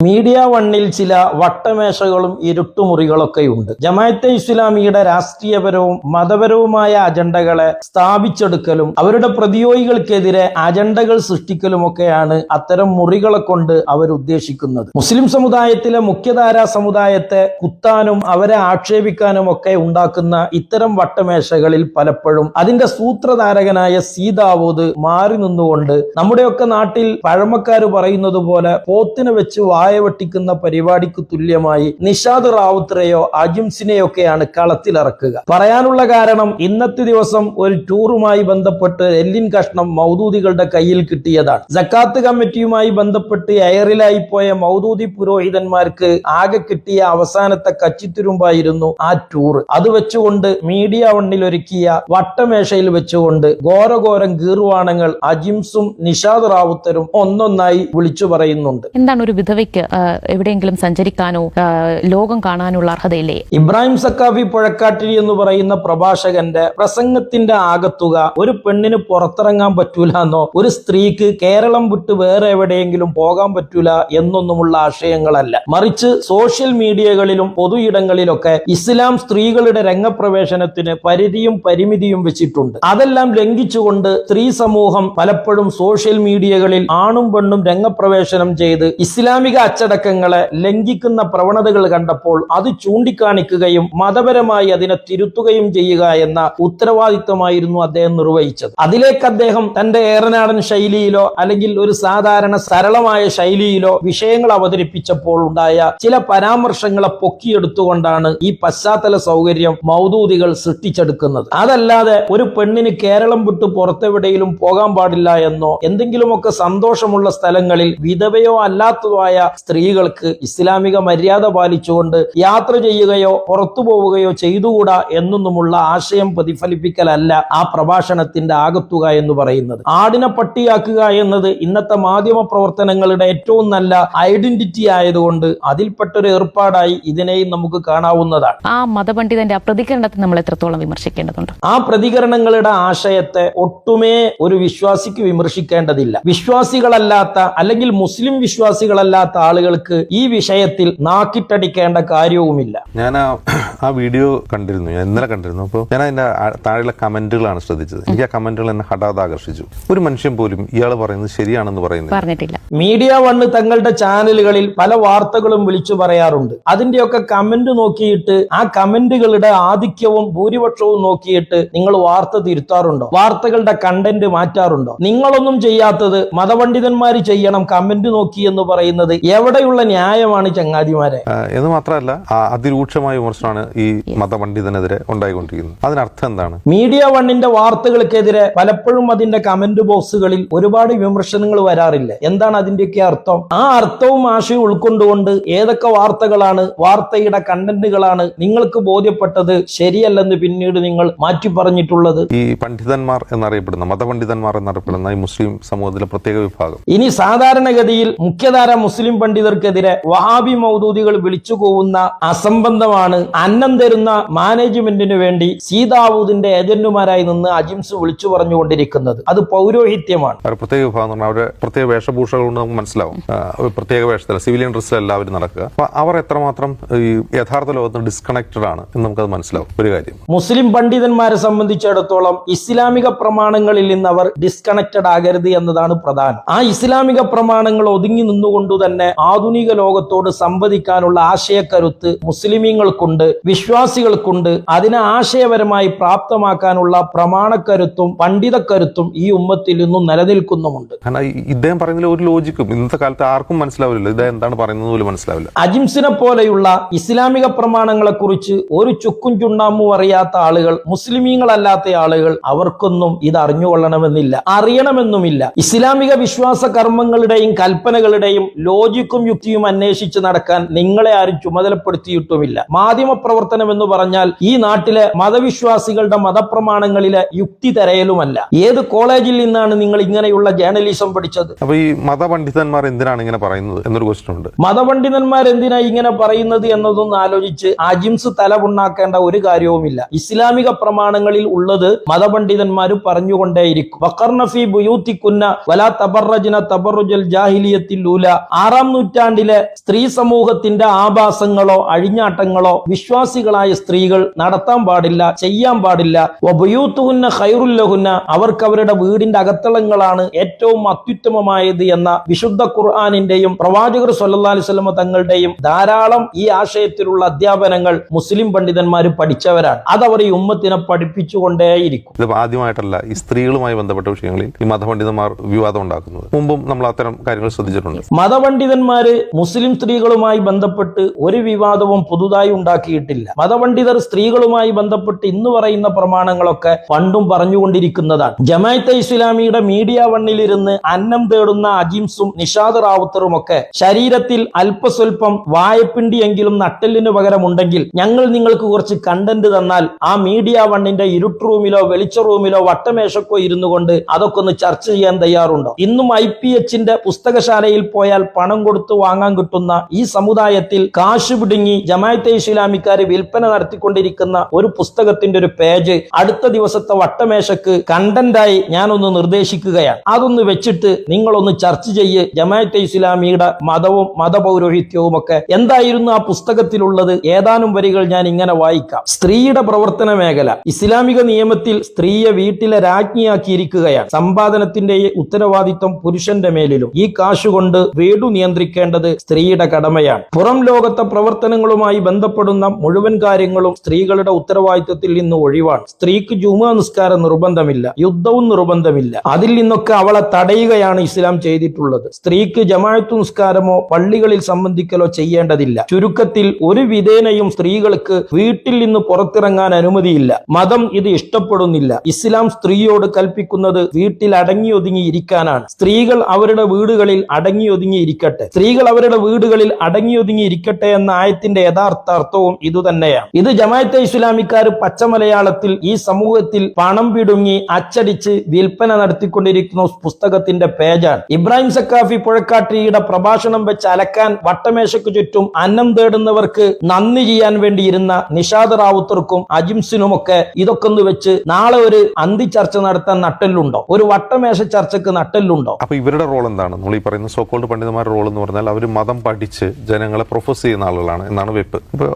Media വണ്ണിൽ ചില വട്ടമേശകളും ഇരുട്ടുമുറികളൊക്കെ ഉണ്ട് ജമായത്തെ ഇസ്ലാമിയുടെ രാഷ്ട്രീയപരവും മതപരവുമായ അജണ്ടകളെ സ്ഥാപിച്ചെടുക്കലും അവരുടെ പ്രതിയോഗികൾക്കെതിരെ അജണ്ടകൾ സൃഷ്ടിക്കലുമൊക്കെയാണ് അത്തരം മുറികളെ കൊണ്ട് അവരുദ്ദേശിക്കുന്നത്. മുസ്ലിം സമുദായത്തിലെ മുഖ്യധാരാ സമുദായത്തെ കുത്താനും അവരെ ആക്ഷേപിക്കാനും ഒക്കെ ഉണ്ടാക്കുന്ന ഇത്തരം വട്ടമേശകളിൽ പലപ്പോഴും അതിന്റെ സൂത്രധാരകനായ സീതാവൂത് മാറി നിന്നുകൊണ്ട് നമ്മുടെയൊക്കെ നാട്ടിൽ പഴമക്കാർ പറയുന്നത് പോലെ പോത്തിനെ വെച്ച് വായ വെട്ടിക്കുന്ന പരിപാടിക്ക് തുല്യമായി നിഷാദ് റാവുത്തറെയോ അജിംസിനെയൊക്കെയാണ് കളത്തിലിറക്കുക പറയാനുള്ള കാരണം ഇന്നത്തെ ദിവസം ഒരു ടൂറുമായി ബന്ധപ്പെട്ട് എല്ലിൻ കഷ്ണം മൗദൂദികളുടെ കയ്യിൽ കിട്ടിയതാണ്. ജക്കാത്ത് കമ്മിറ്റിയുമായി ബന്ധപ്പെട്ട് എയറിലായി പോയ മൗദൂദി പുരോഹിതന്മാർക്ക് ആകെ കിട്ടിയ അവസാനത്തെ കച്ചിത്തുരുമ്പായിരുന്നു ആ ടൂർ. അത് വെച്ചുകൊണ്ട് മീഡിയ വണ്ണിൽ ഒരുക്കിയ വട്ടമേശയിൽ വെച്ചുകൊണ്ട് ഘോരഘോരം ഗീർവാണങ്ങൾ അജിംസും നിഷാദ് റാവുത്തരും ഒന്നൊന്നായി വിളിച്ചു പറയുന്നുണ്ട്. എന്താണ് ഒരു വിധവയ്ക്ക് എവിടെയെങ്കിലും സഞ്ചരിക്കാനോ ലോകം കാണാനുള്ള അർഹതയില്ലേ? ഇബ്രാഹിം സക്കാഫി പുഴക്കാട്ടിരി എന്ന് പറയുന്ന പ്രഭാഷകന്റെ പ്രസംഗത്തിന്റെ ആകത്തുക ഒരു പെണ്ണിന് പുറത്തിറങ്ങാൻ പറ്റൂല എന്നോ ഒരു സ്ത്രീക്ക് കേരളം വിട്ട് വേറെ എവിടെയെങ്കിലും പോകാൻ പറ്റൂല എന്നൊന്നുമുള്ള ആശയങ്ങളല്ല. മറിച്ച് സോഷ്യൽ മീഡിയകളിലും പൊതു ഇടങ്ങളിലൊക്കെ ഇസ്ലാം സ്ത്രീകളുടെ രംഗപ്രവേശനത്തിന് പരിധിയും പരിമിതിയും വെച്ചിട്ടുണ്ട്. അതെല്ലാം ലംഘിച്ചുകൊണ്ട് സ്ത്രീ സമൂഹം പലപ്പോഴും സോഷ്യൽ മീഡിയകളിൽ ആണും പെണ്ണും രംഗപ്രവേശനം ചെയ്ത് ഇസ്ലാമിക അച്ചടക്കങ്ങളെ ലംഘിക്കുന്ന പ്രവണതകൾ കണ്ടപ്പോൾ അത് ചൂണ്ടിക്കാണിക്കുകയും മതപരമായി അതിനെ തിരുത്തുകയും ചെയ്യുക എന്ന ഉത്തരവാദിത്വമായിരുന്നു അദ്ദേഹം നിർവഹിച്ചത്. അതിലേക്ക് അദ്ദേഹം തന്റെ ഏറനാടൻ ശൈലിയിലോ അല്ലെങ്കിൽ ഒരു സാധാരണ സരളമായ ശൈലിയിലോ വിഷയങ്ങൾ അവതരിപ്പിച്ചപ്പോൾ ഉണ്ടായ ചില പരാമർശങ്ങളെ പൊക്കിയെടുത്തുകൊണ്ടാണ് ഈ പശ്ചാത്തല സൗകര്യം മൗദൂദികൾ സൃഷ്ടിച്ചെടുക്കുന്നത്. അതല്ലാതെ ഒരു പെണ്ണിന് കേരളം വിട്ട് പുറത്തെവിടെയും പോകാൻ പാടില്ല എന്നോ എന്തെങ്കിലുമൊക്കെ സന്തോഷമുള്ള സ്ഥലങ്ങളിൽ വിധവയോ അല്ലാത്തതായ സ്ത്രീകൾക്ക് ഇസ്ലാമിക മര്യാദ പാലിച്ചുകൊണ്ട് യാത്ര ചെയ്യുകയോ പുറത്തു പോവുകയോ ചെയ്തുകൂടാ എന്നൊന്നുമുള്ള ആശയം പ്രതിഫലിപ്പിക്കലല്ല ആ പ്രഭാഷണത്തിന്റെ ആകത്തുക എന്ന് പറയുന്നത്. ആടിനെ പട്ടിയാക്കുക എന്നത് ഇന്നത്തെ മാധ്യമ പ്രവർത്തനങ്ങളുടെ ഏറ്റവും നല്ല ഐഡന്റിറ്റി ആയതുകൊണ്ട് അതിൽപ്പെട്ടൊരു ഏർപ്പാടായി ഇതിനെയും നമുക്ക് കാണാവുന്നതാണ്. ആ മതപണ്ഡിതന്റെ ആ പ്രതികരണത്തെ നമ്മൾ എത്രത്തോളം വിമർശിക്കേണ്ടതുണ്ട്? ആ പ്രതികരണങ്ങളുടെ ആശയത്തെ ഒട്ടുമേ ഒരു വിശ്വാസിക്ക് വിമർശിക്കേണ്ടതില്ല. വിശ്വാസികളല്ലാത്ത അല്ലെങ്കിൽ മുസ്ലിം വിശ്വാസികളല്ലാത്ത ആളുകൾക്ക് ഈ വിഷയത്തിൽ നാക്കിട്ടടിക്കേണ്ട കാര്യവുമില്ല. ഞാൻ ആ വീഡിയോ കണ്ടിരുന്നു ഞാൻ ഇന്നലെ കണ്ടിരുന്നു. അപ്പോൾ ഞാൻ അതിന്റെ താഴെയുള്ള കമന്റുകളാണ് ശ്രദ്ധിച്ചത്. എനിക്ക് ആ കമന്റുകൾ എന്നെ ഹഠാത് ആകർഷിച്ചു. ഒരു മനുഷ്യൻ പോലും ഇയാൾ പറയുന്നത് ശരിയാണെന്ന് പറയുന്നത് പറഞ്ഞിട്ടില്ല. മീഡിയ വണ്ണ് തങ്ങളുടെ ചാനലുകളിൽ പല വാർത്തകളും വിളിച്ചു പറയാറുണ്ട്. അതിന്റെയൊക്കെ കമന്റ് നോക്കിയിട്ട് ആ കമന്റുകളുടെ ആധിക്യവും ഭൂരിപക്ഷവും നോക്കിയിട്ട് നിങ്ങൾ വാർത്ത തിരുത്താറുണ്ടോ? വാർത്തകളുടെ കണ്ടന്റ് മാറ്റാറുണ്ടോ? നിങ്ങളൊന്നും ചെയ്യാത്തത് മതപണ്ഡിതന്മാർ ചെയ്യണം കമന്റ് നോക്കി എന്ന് പറയുന്നത് എവിടെയുള്ള ന്യായമാണ് ചങ്ങാതിമാരെ? എന്ന് മാത്രമല്ല ആ അതിരൂക്ഷമായ വിമർശനമാണ് ഈ മതപണ്ഡിതനെതിരെ ഉണ്ടായിക്കൊണ്ടിരിക്കുന്നത് അതിനർത്ഥം എന്താണ്? മീഡിയ വണ്ണിന്റെ വാർത്തകൾക്കെതിരെ പലപ്പോഴും അതിന്റെ കമന്റ് ബോക്സുകളിൽ ഒരുപാട് വിമർശനങ്ങൾ വരാറില്ല? എന്താണ് അതിന്റെയൊക്കെ അർത്ഥം? ആ അർത്ഥവും ആശയവും ഉൾക്കൊണ്ടുകൊണ്ട് ഏതൊക്കെ വാർത്തകളാണ് വാർത്തയുടെ കണ്ടന്റുകളാണ് നിങ്ങൾക്ക് ബോധ്യപ്പെട്ടത്? ശരിയല്ലെന്ന് പിന്നീട് നിങ്ങൾ മാറ്റി പറഞ്ഞിട്ടുള്ളത് ഈ പണ്ഡിതന്മാർ എന്നറിയപ്പെടുന്ന മതപണ്ഡിതന്മാർ എന്നറിയപ്പെടുന്ന ഈ മുസ്ലിം സമൂഹത്തിലെ പ്രത്യേക വിഭാഗം. ഇനി സാധാരണഗതിയിൽ മുഖ്യധാര മുസ്ലിം പണ്ഡിതർക്കെതിരെ വഹാബി മൗദൂദികൾ വിളിച്ചു പോകുന്ന അസംബന്ധമാണ് അന്നം തരുന്ന മാനേജ്മെന്റിന് വേണ്ടി സീതാവൂദിന്റെ ഏജന്റുമാരായി നിന്ന് അജിംസ് വിളിച്ചു പറഞ്ഞുകൊണ്ടിരിക്കുന്നത്. അത് പൗരോഹിത്യമാണ്. പ്രത്യേക വിഭാഗം അവരുടെ പ്രത്യേക വേഷഭൂഷകൾ കൊണ്ട് നമുക്ക് മനസ്സിലാവും. പ്രത്യേക വേഷത്തിൽ സിവിലിയൻ ഡ്രസ്സിൽ എല്ലാവരും നടക്കുക. അപ്പൊ അവർ എത്രമാത്രം ഈ യഥാർത്ഥ ലോകത്ത് ഡിസ്കണക്റ്റഡ് ആണ് എന്ന് നമുക്കത് മനസ്സിലാവും. ഒരു കാര്യം. മുസ്ലിം പണ്ഡിതന്മാരെ സംബന്ധിച്ചിടത്തോളം ഇസ്ലാമിക പ്രമാണങ്ങളിൽ നിന്ന് അവർ ഡിസ്കണക്റ്റഡ് ആകരുത് എന്നതാണ് പ്രധാനം. ആ ഇസ്ലാമിക പ്രമാണങ്ങൾ ഒതുങ്ങി നിന്നുകൊണ്ടു തന്നെ ആധുനിക ലോകത്തോട് സംവദിക്കാനുള്ള ആശയക്കരുത്ത് മുസ്ലിമീങ്ങൾക്കുണ്ട്. വിശ്വാസികൾക്കുണ്ട്. അതിനെ ആശയപരമായി പ്രാപ്തമാക്കാനുള്ള പ്രമാണക്കരുത്തും പണ്ഡിതക്കരുത്തും ഈ ഉമ്മത്തിൽ നിന്നും നിലനിൽക്കുന്നുമുണ്ട്. ഇദ്ദേഹം പറയുന്നതിൽ ഒരു ലോജിക്കും ഇന്നത്തെ കാലത്ത് ആർക്കും മനസ്സിലാവില്ല ഇദ്ദേഹം എന്താണ് പറയുന്നത് പോലും മനസ്സിലാവില്ല. അജിംസിനെ പോലെയുള്ള ഇസ്ലാമിക പ്രമാണങ്ങളെ കുറിച്ച് ഒരു ചുക്കും ചുണ്ണാമും അറിയാത്ത ആളുകൾ മുസ്ലിമീങ്ങളല്ലാത്ത ആളുകൾ അവർക്കൊന്നും ഇത് അറിഞ്ഞുകൊള്ളണമെന്നില്ല. അറിയണമെന്നുമില്ല. ഇസ്ലാമിക വിശ്വാസ കർമ്മങ്ങളുടെയും കൽപ്പനകളുടെയും ലോജിക്കും യുക്തിയും അന്വേഷിച്ച് നടക്കാൻ നിങ്ങളെ ആരും ചുമതലപ്പെടുത്തിയിട്ടുമില്ല. മാധ്യമ പ്രവർത്തനം എന്ന് പറഞ്ഞാൽ ഈ നാട്ടിലെ മതവിശ്വാസികളുടെ മതപ്രമാണങ്ങളിലെ യുക്തി തെരയലുമല്ല. ഏത് കോളേജിൽ നിന്നാണ് നിങ്ങൾ ഇങ്ങനെയുള്ള ജേർണലിസം പഠിച്ചത്? അപ്പൊ ഈ മതപണ്ഡിതന്മാർ എന്തിനാണ് ഇങ്ങനെ പറയുന്നത് എന്നൊരു ക്വസ്റ്റ്യൻ ഉണ്ട്. മതപണ്ഡിതന്മാർ എന്തിനാ ഇങ്ങനെ പറയുന്നത് എന്നതൊന്ന് ആലോചിച്ച് അജിംസ് തലപുണ്ണാക്കേണ്ട ഒരു കാര്യവുമില്ല. ഇസ്ലാമിക പ്രമാണങ്ങളിൽ ഉള്ളത് മതപണ്ഡിതന്മാർ പറഞ്ഞുകൊണ്ടേയിരിക്കും. ബുയൂത്തിക്കുന്ന വലാ തബറജന തബറുജൽ ജാഹിലിയത്തിൽ ആറാം നൂറ്റാണ്ടിലെ സ്ത്രീ സമൂഹത്തിന്റെ ആഭാസങ്ങളോ അഴിഞ്ഞാട്ടങ്ങളോ വിശ്വാസികളായ സ്ത്രീകൾ നടത്താൻ പാടില്ല ചെയ്യാൻ പാടില്ല. വബുയൂത്തുഹുന്ന ഖൈറുല്ലഹുന്ന അവർക്ക് അവരുടെ വീടിന്റെ അകത്തളങ്ങളാണ് ഏറ്റവും അത്യുത്തമമായത് എന്ന വിശുദ്ധ ഖുർആാനിന്റെയും പ്രവാചകർ സല്ലല്ലാഹു അലൈഹി വസല്ലമ തങ്ങളുടെയും ധാരാളം ഈ ആശയത്തിലുള്ള അധ്യാപനങ്ങൾ മുസ്ലിം പണ്ഡിതന്മാർ പഠിച്ചവരാണ്. അതവർ ഈ ഉമ്മത്തിനെ പഠിപ്പിച്ചുകൊണ്ടേയിരിക്കും. ഇത് ആദ്യമായിട്ടല്ല ഈ സ്ത്രീകളുമായി ബന്ധപ്പെട്ട വിഷയങ്ങളിൽ ഈ മതപണ്ഡിതന്മാർ വിവാദം ഉണ്ടാക്കുന്നത്. മുമ്പും നമ്മൾ അത്തരം കാര്യങ്ങൾ ശ്രദ്ധിച്ചിട്ടുണ്ട്. മതപണ്ഡിതന്മാര് മുസ്ലിം സ്ത്രീകളുമായി ബന്ധപ്പെട്ട് ഒരു വിവാദവും പുതുതായി ഉണ്ടാക്കിയിട്ടില്ല. മതപണ്ഡിതർ സ്ത്രീകളുമായി ബന്ധപ്പെട്ട് ഇന്ന് പറയുന്ന പ്രമാണങ്ങളൊക്കെ പണ്ടും പറഞ്ഞുകൊണ്ടിരിക്കുന്നതാണ്. ജമാഅത്തെ ഇസ്ലാമിയുടെ മീഡിയ വണ്ണിലിരുന്ന് അന്നം തേടുന്ന അജിംസും നിഷാദ് റാവുത്തറും ഒക്കെ ശരീരത്തിൽ അല്പസ്വല്പം വായപ്പിണ്ടിയെങ്കിലും നട്ടെല്ലിന് പകരമുണ്ടെങ്കിൽ ഞങ്ങൾ നിങ്ങൾക്ക് കുറച്ച് കണ്ടന്റ് തന്നാൽ ആ മീഡിയ വണ്ണിന്റെ ഇരുട്ട് റൂമിലോ വെളിച്ച റൂമിലോ വട്ടമേശക്കോ ഇരുന്നു കൊണ്ട് അതൊക്കെ ഒന്ന് ചർച്ച ചെയ്യാൻ തയ്യാറുണ്ടോ? ഇന്നും ഐ പി എച്ചിന്റെ പുസ്തകശാലയിൽ പോയാൽ പണം കൊടുത്ത് വാങ്ങാൻ കിട്ടുന്ന ഈ സമുദായത്തിൽ കാശ് പിടുങ്ങി ജമാഅത്തെ ഇസ്ലാമിക്കാര് വിൽപ്പന നടത്തിക്കൊണ്ടിരിക്കുന്ന ഒരു പുസ്തകത്തിന്റെ ഒരു പേജ് അടുത്ത ദിവസത്തെ വട്ടമേശക്ക് കണ്ടന്റായി ഞാനൊന്ന് നിർദ്ദേശിക്കുകയാണ്. അതൊന്ന് വെച്ചിട്ട് നിങ്ങളൊന്ന് ചർച്ച ചെയ്യ്. ജമാഅത്തെ ഇസ്ലാമിയുടെ മതവും മതപൗരോഹിത്യവും ഒക്കെ എന്തായിരുന്നു ആ പുസ്തകത്തിലുള്ളത്? ഏതാനും വരികൾ ഞാൻ ഇങ്ങനെ വായിക്കാം. സ്ത്രീയുടെ പ്രവർത്തന മേഖല. ഇസ്ലാമിക നിയമത്തിൽ സ്ത്രീയെ വീട്ടിലെ രാജ്ഞിയാക്കിയിരിക്കുകയാണ്. സമ്പാദനത്തിന്റെ ഉത്തരവാദിത്വം പുരുഷന്റെ മേലിലും. ഈ കാശുകൊണ്ട് വീടു നിയന്ത്രിക്കേണ്ടത് സ്ത്രീയുടെ കടമയാണ്. പുറം ലോകത്തെ പ്രവർത്തനങ്ങളുമായി ബന്ധപ്പെടുന്ന മുഴുവൻ കാര്യങ്ങളും സ്ത്രീകളുടെ ഉത്തരവാദിത്വത്തിൽ നിന്ന് ഒഴിവാണ്. സ്ത്രീക്ക് ജുമാ നിസ്കാരം നിർബന്ധമില്ല യുദ്ധവും നിർബന്ധമില്ല. അതിൽ നിന്നൊക്കെ അവളെ തടയുകയാണ് ഇസ്ലാം ചെയ്തിട്ടുള്ളത്. സ്ത്രീക്ക് ജമാഅത്ത് നിസ്കാരമോ പള്ളികളിൽ സംബന്ധിക്കലോ ചെയ്യേണ്ടതില്ല. ചുരുക്കത്തിൽ ഒരു വിധേനയും സ്ത്രീകൾക്ക് വീട്ടിൽ നിന്ന് പുറത്തിറങ്ങാൻ അനുമതിയില്ല. മതം ഇത് ഇഷ്ടപ്പെടുന്നില്ല. ഇസ്ലാം സ്ത്രീയോട് കൽപ്പിക്കുന്നത് വീട്ടിൽ അടങ്ങി ഒതുങ്ങി ഇരിക്കാനാണ്. സ്ത്രീകൾ അവരുടെ വീടുകളിൽ അടങ്ങി ഒതുങ്ങി ഇരിക്കട്ടെ. സ്ത്രീകൾ അവരുടെ വീടുകളിൽ അടങ്ങി ഒതുങ്ങി ഇരിക്കട്ടെ എന്ന ആയത്തിന്റെ യഥാർത്ഥ അർത്ഥവും ഇതുതന്നെയാണ് ഇത് ജമാഅത്തെ ഇസ്ലാമിക്കാർ പച്ചമലയാളത്തിൽ ഈ സമൂഹത്തിൽ പണം പിടുങ്ങി അച്ചടിച്ച് വിൽപ്പന നടത്തിക്കൊണ്ടിരിക്കുന്ന പുസ്തകത്തിന്റെ പേജാണ്. ഇബ്രാഹിം സക്കാഫി പുഴക്കാട്ടിയുടെ പ്രഭാഷണം വെച്ച് അലക്കാൻ വട്ടമേശയ്ക്ക് ചുറ്റും അന്നം തേടുന്നവർക്ക് നന്ദി ചെയ്യാൻ വേണ്ടിയിരുന്ന നിഷാദ് റാവുത്തർക്കും അജിംസിനുമൊക്കെ ഇതൊക്കെ ഒന്ന് വെച്ച് നാളെ ഒരു അന്തി ചർച്ച നടത്താൻ നട്ടെല്ലുണ്ടോ? ഒരു വട്ടമേശ ചർച്ചക്ക് നട്ടെല്ലുണ്ടോ? അപ്പൊ ഇവരുടെ റോൾ എന്താണ്? നമ്മൾ ഈ പറയുന്ന സോക്കോൾഡ് പണ്ഡിതന്മാരുടെ റോൾ എന്ന് പറഞ്ഞാൽ അവർ മതം പഠിച്ച് ജനങ്ങളെ പ്രൊഫസ് ചെയ്യുന്ന ആളുകളാണ് എന്നാണ് വെപ്പ്. ഇപ്പൊ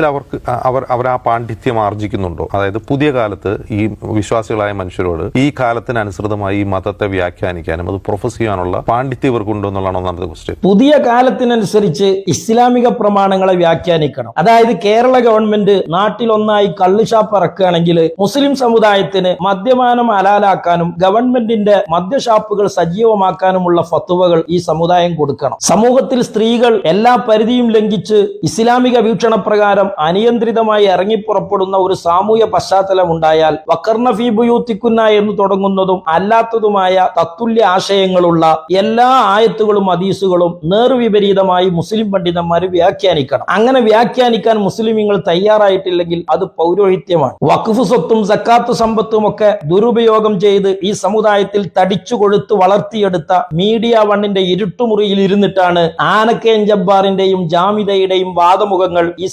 യഥാർത്ഥത്തിൽ അവർക്ക് അവർ അവർ ആ പാണ്ഡിത്യം ആർജിക്കുന്നുണ്ടോ? അതായത് പുതിയ കാലത്ത് ഈ വിശ്വാസികളായ മനുഷ്യരോട് ഈ കാലത്തിനനുസൃതമായി ഈ മതത്തെ വ്യാഖ്യാനിക്കാനും അത് പ്രൊഫസ് ചെയ്യാനുള്ള പാണ്ഡിത്യം ഇവർക്കുണ്ടോ എന്നുള്ളതാണ് ഒന്നാമത്തെ ക്വസ്റ്റ്യൻ പുതിയ കാലത്തിനനുസരിച്ച് ഇസ്ലാമിക പ്രമാണങ്ങളെ വ്യാഖ്യാനിക്കണം. അതായത് കേരള ഗവൺമെന്റ് നാട്ടിലൊന്നായി കള്ളുഷാപ്പ് ഇറക്കുകയാണെങ്കിൽ മുസ്ലിം സമുദായത്തിന് മദ്യപാനം അലാലാക്കാനും ഗവൺമെന്റിന്റെ മദ്യഷാപ്പുകൾ സജീവമാക്കാനുമുള്ള ഫത്തുവകൾ ഈ സമുദായം കൊടുക്കണം. സമൂഹത്തിൽ സ്ത്രീകൾ എല്ലാ പരിധിയും ലംഘിച്ച് ഇസ്ലാമിക വീക്ഷണപ്രകാരം അനിയന്ത്രിതമായി ഇറങ്ങിപ്പുറപ്പെടുന്ന ഒരു സാമൂഹ്യ പശ്ചാത്തലം ഉണ്ടായാൽ വക്കർണ ഫീബുയൂത്തിക്കുന്ന എന്ന് തുടങ്ങുന്നതും അല്ലാത്തതുമായ തത്തുല്യ ആശയങ്ങളുള്ള എല്ലാ ആയത്തുകളും ഹദീസുകളും നേർവിപരീതമായി മുസ്ലിം പണ്ഡിതന്മാർ വ്യാഖ്യാനിക്കണം. അങ്ങനെ വ്യാഖ്യാനിക്കാൻ മുസ്ലിമീങ്ങൾ തയ്യാറായിട്ടില്ലെങ്കിൽ അത് പൗരോഹിത്യമാണ്. വഖഫ് സ്വത്തും സക്കാത്ത് സമ്പത്തും ഒക്കെ ദുരുപയോഗം ചെയ്ത് ഈ സമുദായത്തിൽ തടിച്ചു കൊഴുത്ത് വളർത്തിയെടുത്ത മീഡിയ വണ്ണിന്റെ ഇരുട്ടുമുറിയിൽ ഇരുന്നിട്ടാണ് ആനക്കേൻ ജബ്ബാറിന്റെയും ജാമിതയുടെയും വാദമുഖങ്ങൾ ഈ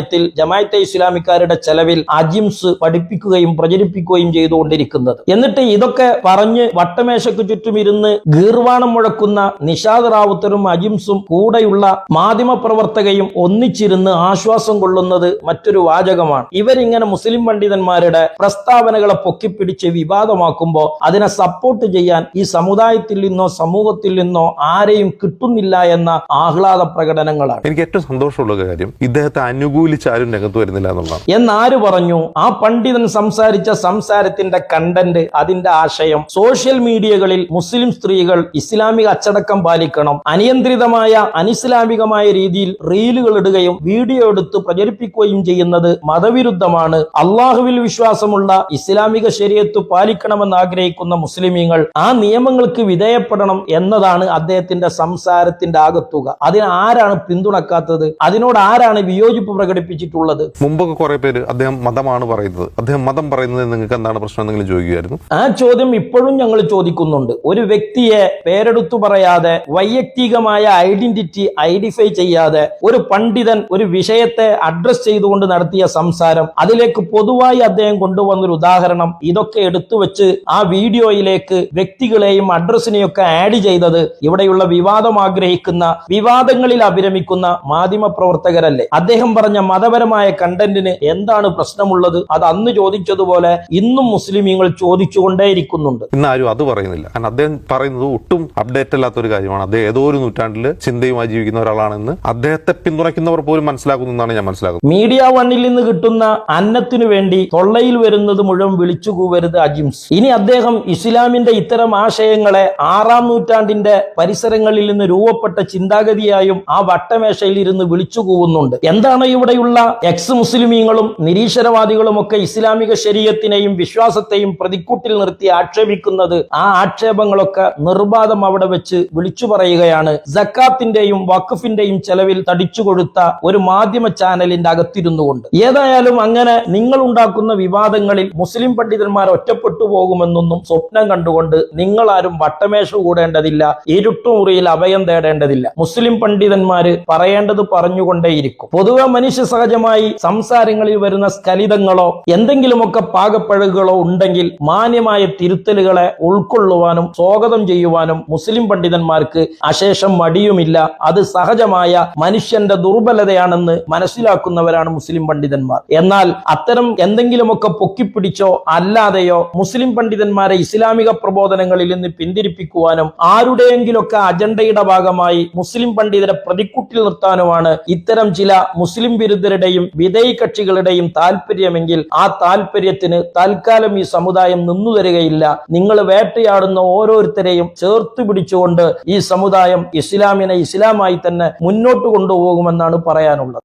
സമുദായത്തിൽ ജമായത്തെ ഇസ്ലാമിക്കാരുടെ ചെലവിൽ അജിംസ് പഠിപ്പിക്കുകയും പ്രചരിപ്പിക്കുകയും ചെയ്തുകൊണ്ടിരിക്കുന്നത്. എന്നിട്ട് ഇതൊക്കെ പറഞ്ഞ് വട്ടമേശയ്ക്ക് ചുറ്റും ഇരുന്ന് ഗീർവാണം മുഴക്കുന്ന നിഷാദ് റാവുത്തരും അജിംസും കൂടെയുള്ള മാധ്യമ പ്രവർത്തകയും ഒന്നിച്ചിരുന്ന് ആശ്വാസം കൊള്ളുന്നത് മറ്റൊരു വാചകമാണ്. ഇവരിങ്ങനെ മുസ്ലിം പണ്ഡിതന്മാരുടെ പ്രസ്താവനകളെ പൊക്കിപ്പിടിച്ച് വിവാദമാക്കുമ്പോൾ അതിനെ സപ്പോർട്ട് ചെയ്യാൻ ഈ സമുദായത്തിൽ നിന്നോ സമൂഹത്തിൽ നിന്നോ ആരെയും കിട്ടുന്നില്ല എന്ന ആഹ്ലാദ പ്രകടനങ്ങളാണ്. എനിക്ക് ഏറ്റവും സന്തോഷമുള്ള കാര്യം ഇദ്ദേഹത്തെ അനുകൂലിച്ച് ആരും രംഗത്ത് വരുന്നില്ല എന്നുള്ളതാണ്. എന്നാര് പറഞ്ഞു? ആ പണ്ഡിതൻ സംസാരിച്ച സംസാരത്തിന്റെ കണ്ടന്റ് അതിന്റെ ആശയം സോഷ്യൽ മീഡിയകളിൽ മുസ്ലിം സ്ത്രീകൾ ഇസ്ലാമിക അച്ചടക്കം പാലിക്കണം. അനിയന്ത്രിതമായ അനിസ്ലാമികമായ രീതിയിൽ റീലുകൾ ഇടുകയും വീഡിയോ എടുത്ത് പ്രചരിപ്പിക്കുകയും ചെയ്യുന്നത് മതവിരുദ്ധമാണ്. അള്ളാഹുവിൽ വിശ്വാസമുള്ള ഇസ്ലാമിക ശരീരത്ത് പാലിക്കണമെന്ന് ആഗ്രഹിക്കുന്ന മുസ്ലിമീങ്ങൾ ആ നിയമങ്ങൾക്ക് വിധേയപ്പെടണം എന്നതാണ് അദ്ദേഹത്തിന്റെ സംസാരത്തിന്റെ ആകത്തുക. അതിന് ആരാണ് പിന്തുണക്കാത്തത്? അതിനോട് ആരാണ് വിയോജിപ്പ് പ്രകടിപ്പിച്ചിട്ടുള്ളത്. മുമ്പൊക്കെ കുറെ പേര് അദ്ദേഹം മതമാണ് പറയുന്നത്. അദ്ദേഹം മതം പറയുന്നത് നിങ്ങൾക്ക് എന്താണ് പ്രശ്നം എന്തെങ്കിലും ചോദിക്കുമായിരുന്നു. ആ ചോദ്യം ഇപ്പോഴും ഞങ്ങൾ ചോദിക്കുന്നുണ്ട്. ഒരു വ്യക്തിയെ പേരെടുത്തു പറയാതെ വൈയക്തികമായ ഐഡന്റിറ്റി ഐഡന്റിഫൈ ചെയ്യാതെ ഒരു പണ്ഡിതൻ ഒരു വിഷയത്തെ അഡ്രസ് ചെയ്തുകൊണ്ട് നടത്തിയ സംസാരം അതിലേക്ക് പൊതുവായി അദ്ദേഹം കൊണ്ടുവന്നൊരു ഉദാഹരണം ഇതൊക്കെ എടുത്തു വെച്ച് ആ വീഡിയോയിലേക്ക് വ്യക്തികളെയും അഡ്രസ്സിനെയൊക്കെ ആഡ് ചെയ്തത് ഇവിടെയുള്ള വിവാദം ആഗ്രഹിക്കുന്ന വിവാദങ്ങളിൽ അഭിരമിക്കുന്ന മാധ്യമ പ്രവർത്തകരല്ലേ? അദ്ദേഹം പറഞ്ഞ മതപരമായ കണ്ടന്റിന് എന്താണ് പ്രശ്നമുള്ളത്? അത് അന്ന് ചോദിച്ചതുപോലെ ഇന്നും മുസ്ലിമീങ്ങൾ ചോദിച്ചുകൊണ്ടേയിരിക്കുന്നുണ്ട്. ഇന്ന് ആരും അത് പറയുന്നില്ല. കാരണം അദ്ദേഹം പറയുന്നത് ഒട്ടും അപ്ഡേറ്റ് അല്ലാത്ത ഒരു കാര്യമാണ്. അദ്ദേഹം ഏതോ ഒരു നൂറ്റാണ്ടിൽ ചിന്തയുമായി ജീവിക്കുന്ന ഒരാളാണെന്ന് അദ്ദേഹത്തെ പിന്തുണയ്ക്കുന്നവർ പോലും മനസ്സിലാക്കുന്നു എന്നാണ് ഞാൻ മനസ്സിലാക്കുന്നത്. മീഡിയ വണ്ണിൽ നിന്ന് കിട്ടുന്ന അന്നത്തിനു വേണ്ടി തൊള്ളയിൽ വരുന്നത് മുഴുവൻ വിളിച്ചു കൂവരുത് അജിംസ്. ഇനി അദ്ദേഹം ഇസ്ലാമിന്റെ ഇത്തരം ആശയങ്ങളെ ആറാം നൂറ്റാണ്ടിന്റെ പരിസരങ്ങളിൽ നിന്ന് രൂപപ്പെട്ട ചിന്താഗതിയായും ആ വട്ടമേശയിൽ ഇരുന്ന് വിളിച്ചു കൂവുന്നുണ്ട്. എന്താണ് ഇവിടെയുള്ള എക്സ് മുസ്ലിമീങ്ങളും നിരീശ്വരവാദികളും ഒക്കെ ഇസ്ലാമിക ശരീരത്തിനെയും വിശ്വാസത്തെയും പ്രതിക്കൂട്ടിൽ നിർത്തി ആക്ഷേപിക്കുന്നത് ആ ആക്ഷേപങ്ങളൊക്കെ നിർബാധം അവിടെ വെച്ച് വിളിച്ചു പറയുകയാണ്. ജക്കാത്തിന്റെയും വഖഫിന്റെയും ചെലവിൽ തടിച്ചു കൊടുത്ത ഒരു മാധ്യമ ചാനലിന്റെ അകത്തിരുന്നു കൊണ്ട്. ഏതായാലും അങ്ങനെ നിങ്ങൾ ഉണ്ടാക്കുന്ന വിവാദങ്ങളിൽ മുസ്ലിം പണ്ഡിതന്മാർ ഒറ്റപ്പെട്ടു പോകുമെന്നൊന്നും സ്വപ്നം കണ്ടുകൊണ്ട് നിങ്ങൾ ആരും വട്ടമേശ കൂടേണ്ടതില്ല ഇരുട്ടുമുറിയിൽ അഭയം തേടേണ്ടതില്ല. മുസ്ലിം പണ്ഡിതന്മാര് പറയേണ്ടത് പറഞ്ഞുകൊണ്ടേയിരിക്കും. പൊതുവെ മനുഷ്യ സഹജമായി സംസാരങ്ങളിൽ വരുന്ന സ്കലിതങ്ങളോ എന്തെങ്കിലുമൊക്കെ പാകപ്പഴകുകളോ ഉണ്ടെങ്കിൽ മാന്യമായ തിരുത്തലുകളെ ഉൾക്കൊള്ളുവാനും സ്വാഗതം ചെയ്യുവാനും മുസ്ലിം പണ്ഡിതന്മാർക്ക് അശേഷം മടിയുമില്ല. അത് സഹജമായ മനുഷ്യന്റെ ദുർബലതയാണെന്ന് മനസ്സിലാക്കുന്നവരാണ് മുസ്ലിം പണ്ഡിതന്മാർ. എന്നാൽ അത്തരം എന്തെങ്കിലുമൊക്കെ പൊക്കിപ്പിടിച്ചോ അല്ലാതെയോ മുസ്ലിം പണ്ഡിതന്മാരെ ഇസ്ലാമിക പ്രബോധനങ്ങളിൽ നിന്ന് പിന്തിരിപ്പിക്കുവാനും ആരുടെയെങ്കിലൊക്കെ അജണ്ടയുടെ ഭാഗമായി മുസ്ലിം പണ്ഡിതരെ പ്രതിക്കുട്ടിൽ നിർത്താനുമാണ് ഇത്തരം ചില മുസ്ലിം വിരുദ്ധരുടെയും വിധേയ കക്ഷികളുടെയും താല്പര്യമെങ്കിൽ ആ താല്പര്യത്തിന് തൽക്കാലം ഈ സമുദായം നിന്നു തരികയില്ല നിങ്ങൾ വേട്ടയാടുന്ന ഓരോരുത്തരെയും ചേർത്ത് പിടിച്ചുകൊണ്ട് ഈ സമുദായം ഇസ്ലാമിനെ ഇസ്ലാമായി തന്നെ മുന്നോട്ട് കൊണ്ടുപോകുമെന്നാണ് പറയാനുള്ളത്.